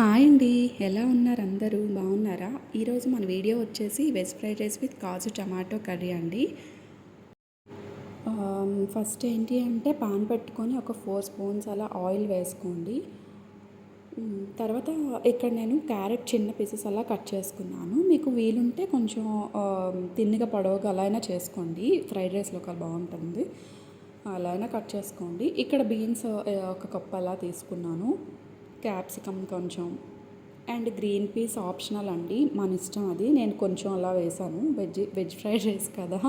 Hi అండి. ఎలా ఉన్నారు అందరూ? బాగున్నారా? ఈరోజు మన వీడియో వచ్చేసి veg fried rice with kaju tomato curry అండి. ఫస్ట్ ఏంటి అంటే పాన్ పెట్టుకొని ఒక ఫోర్ స్పూన్స్ అలా ఆయిల్ వేసుకోండి. తర్వాత ఇక్కడ నేను క్యారెట్ చిన్న పీసెస్ అలా కట్ చేసుకున్నాను. మీకు వీలుంటే కొంచెం తిన్నగా పొడవుగా అలా అయినా చేసుకోండి. ఫ్రైడ్ రైస్లో ఒక బాగుంటుంది. అలా అయినా కట్ చేసుకోండి. ఇక్కడ బీన్స్ ఒక కప్ అలా తీసుకున్నాను. క్యాప్సికమ్ కొంచెం. అండ్ గ్రీన్ పీస్ ఆప్షనల్ అండి. మన ఇష్టం అది. నేను కొంచెం అలా వేసాను. వెజ్ వెజ్ ఫ్రైడ్ రైస్ కదా.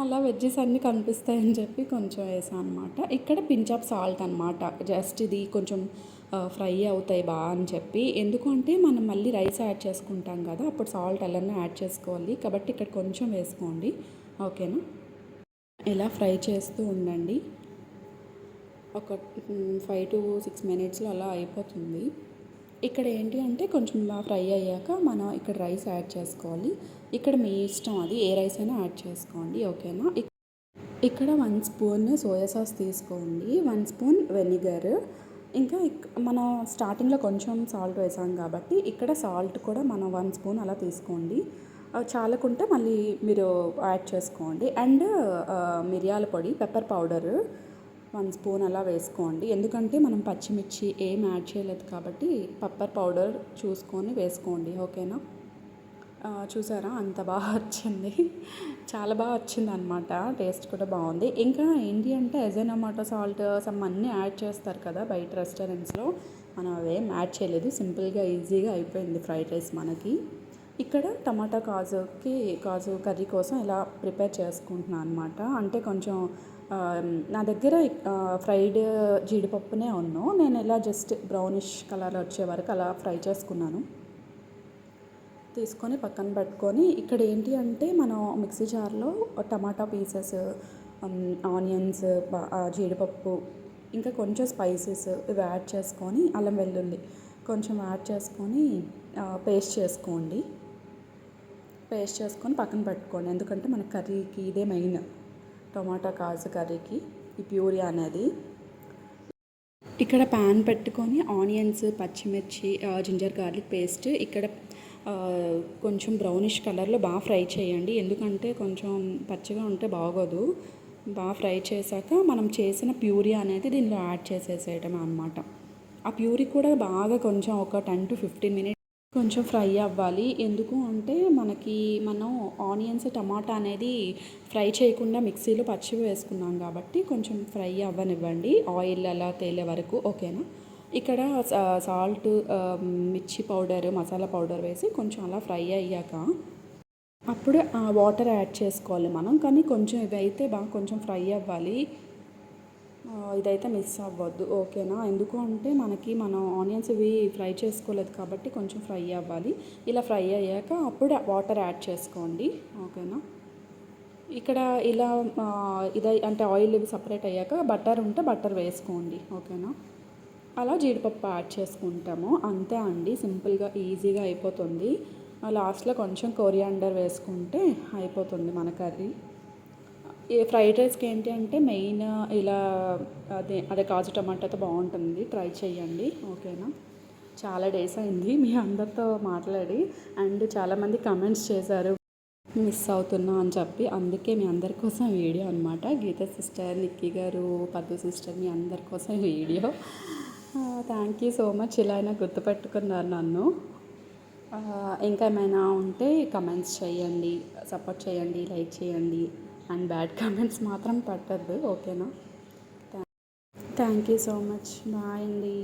అలా వెజ్జెస్ అన్నీ కనిపిస్తాయని చెప్పి కొంచెం వేసాను అనమాట ఇక్కడ పించ్ ఆఫ్ సాల్ట్ అనమాట జస్ట్ ఇది కొంచెం ఫ్రై అవుతాయి బాగా అని చెప్పి. ఎందుకంటే మనం మళ్ళీ రైస్ యాడ్ చేసుకుంటాం కదా. అప్పుడు సాల్ట్ అలానే యాడ్ చేసుకోవాలి. కాబట్టి ఇక్కడ కొంచెం వేసుకోండి. ఓకేనా? ఇలా ఫ్రై చేస్తూ ఉండండి. ఒక ఫైవ్ టు సిక్స్ మినిట్స్లో అలా అయిపోతుంది. ఇక్కడ ఏంటి అంటే కొంచెం బాగా ఫ్రై అయ్యాక మనం ఇక్కడ రైస్ యాడ్ చేసుకోవాలి. ఇక్కడ మీ ఇష్టం అది ఏ రైస్ అయినా యాడ్ చేసుకోండి ఓకేనా? ఇక్కడ వన్ స్పూన్ సోయా సాస్ తీసుకోండి వన్ స్పూన్ వెనిగర్. ఇంకా మన మనం స్టార్టింగ్లో కొంచెం సాల్ట్ వేసాం కాబట్టి ఇక్కడ సాల్ట్ కూడా మనం వన్ స్పూన్ అలా తీసుకోండి. చాలకుంటే మళ్ళీ మీరు యాడ్ చేసుకోండి. అండ్ మిరియాల పొడి పెప్పర్ పౌడరు వన్ స్పూన్ అలా వేసుకోండి. ఎందుకంటే మనం పచ్చిమిర్చి ఏం యాడ్ చేయలేదు కాబట్టి పప్పర్ పౌడర్ చూసుకొని వేసుకోండి. ఓకేనా? చూసారా? అంత బాగా వచ్చింది. చాలా బాగా వచ్చింది అనమాట టేస్ట్ కూడా బాగుంది. ఇంకా ఏంటి అంటే ఎజనమాటో సాల్ట్ సమ్ అన్నీ యాడ్ చేస్తారు కదా బయట రెస్టారెంట్స్లో మనం అవేం యాడ్ చేయలేదు. సింపుల్గా ఈజీగా అయిపోయింది ఫ్రైడ్ రైస్ మనకి. ఇక్కడ టమాటా కాజుకి కాజు కర్రీ కోసం ఇలా ప్రిపేర్ చేసుకుంటున్నాను అనమాట అంటే కొంచెం నా దగ్గర ఫ్రైడ్ జీడిపప్పునే ఉన్నాను నేను ఇలా జస్ట్ బ్రౌనిష్ కలర్ వచ్చే వరకు అలా ఫ్రై చేసుకున్నాను. తీసుకొని పక్కన పెట్టుకొని ఇక్కడ ఏంటి అంటే మనం మిక్సీ జార్లో టమాటా పీసెస్ ఆనియన్స్ జీడిపప్పు ఇంకా కొంచెం స్పైసెస్ ఇవి యాడ్ చేసుకొని అల్లం వెల్లుల్లి కొంచెం యాడ్ చేసుకొని పేస్ట్ చేసుకోండి. పేస్ట్ చేసుకొని పక్కన పెట్టుకోండి. ఎందుకంటే మన కర్రీకి ఇదే మెయిన్ టమాటా కాజు కర్రీకి ఈ ప్యూరి అనేది. ఇక్కడ ప్యాన్ పెట్టుకొని ఆనియన్స్ పచ్చిమిర్చి జింజర్ గార్లిక్ పేస్ట్ ఇక్కడ కొంచెం బ్రౌనిష్ కలర్లో బాగా ఫ్రై చేయండి. ఎందుకంటే కొంచెం పచ్చిగా ఉంటే బాగోదు. బాగా ఫ్రై చేశాక మనం చేసిన ప్యూరీ అనేది దీనిలో యాడ్ చేసేసేయటం అనమాట ఆ ప్యూరీ కూడా బాగా కొంచెం ఒక టెన్ టు ఫిఫ్టీన్ మినిట్స్ కొంచెం ఫ్రై అవ్వాలి. ఎందుకు అంటే మనకి మనం ఆనియన్స్ టమాటా అనేది ఫ్రై చేయకుండా మిక్సీలో పచ్చివి వేసుకున్నాం కాబట్టి కొంచెం ఫ్రై అవ్వనివ్వండి. ఆయిల్ అలా తేలే వరకు ఓకేనా? ఇక్కడ సాల్ట్ మిర్చి పౌడర్ మసాలా పౌడర్ వేసి కొంచెం అలా ఫ్రై అయ్యాక అప్పుడు ఆ వాటర్ యాడ్ చేసుకోవాలి మనం. కానీ కొంచెం ఇవి అయితే బాగా కొంచెం ఫ్రై అవ్వాలి. ఇదైతే మిస్ అవ్వద్దు. ఓకేనా? ఎందుకు అంటే మనకి మనం ఆనియన్స్ ఇవి ఫ్రై చేసుకోలేదు కాబట్టి కొంచెం ఫ్రై అవ్వాలి. ఇలా ఫ్రై అయ్యాక అప్పుడు వాటర్ యాడ్ చేసుకోండి. ఓకేనా? ఇక్కడ ఇలా ఇదై అంటే ఆయిల్ ఇవి సపరేట్ అయ్యాక బటర్ ఉంటే బటర్ వేసుకోండి. ఓకేనా? అలా జీడిపప్పు యాడ్ చేసుకుంటాము. అంతే అండి. సింపుల్గా ఈజీగా అయిపోతుంది. లాస్ట్లో కొంచెం కొరియాండర్ వేసుకుంటే అయిపోతుంది మన కర్రీ. ఈ ఫ్రైడ్ రైస్కి ఏంటి అంటే మెయిన్ ఇలా అదే అదే కాజు టమాటాతో బాగుంటుంది. ట్రై చేయండి ఓకేనా? చాలా డేస్ అయింది మీ అందరితో మాట్లాడి అండ్ చాలామంది కమెంట్స్ చేశారు. మిస్ అవుతున్నా అని చెప్పి. అందుకే మీ అందరి కోసం వీడియో అనమాట గీత సిస్టర్ నిక్కీ గారు పద్దు సిస్టర్ మీ అందరి కోసం video. Thank you so much ఇలా అయినా గుర్తుపెట్టుకున్నారు నన్ను. ఇంకా ఏమైనా ఉంటే కమెంట్స్ చేయండి సపోర్ట్ చేయండి లైక్ చేయండి అండ్ బ్యాడ్ కమెంట్స్ మాత్రం పట్టద్దు ఓకేనా? Thank you so much. Bye అండి.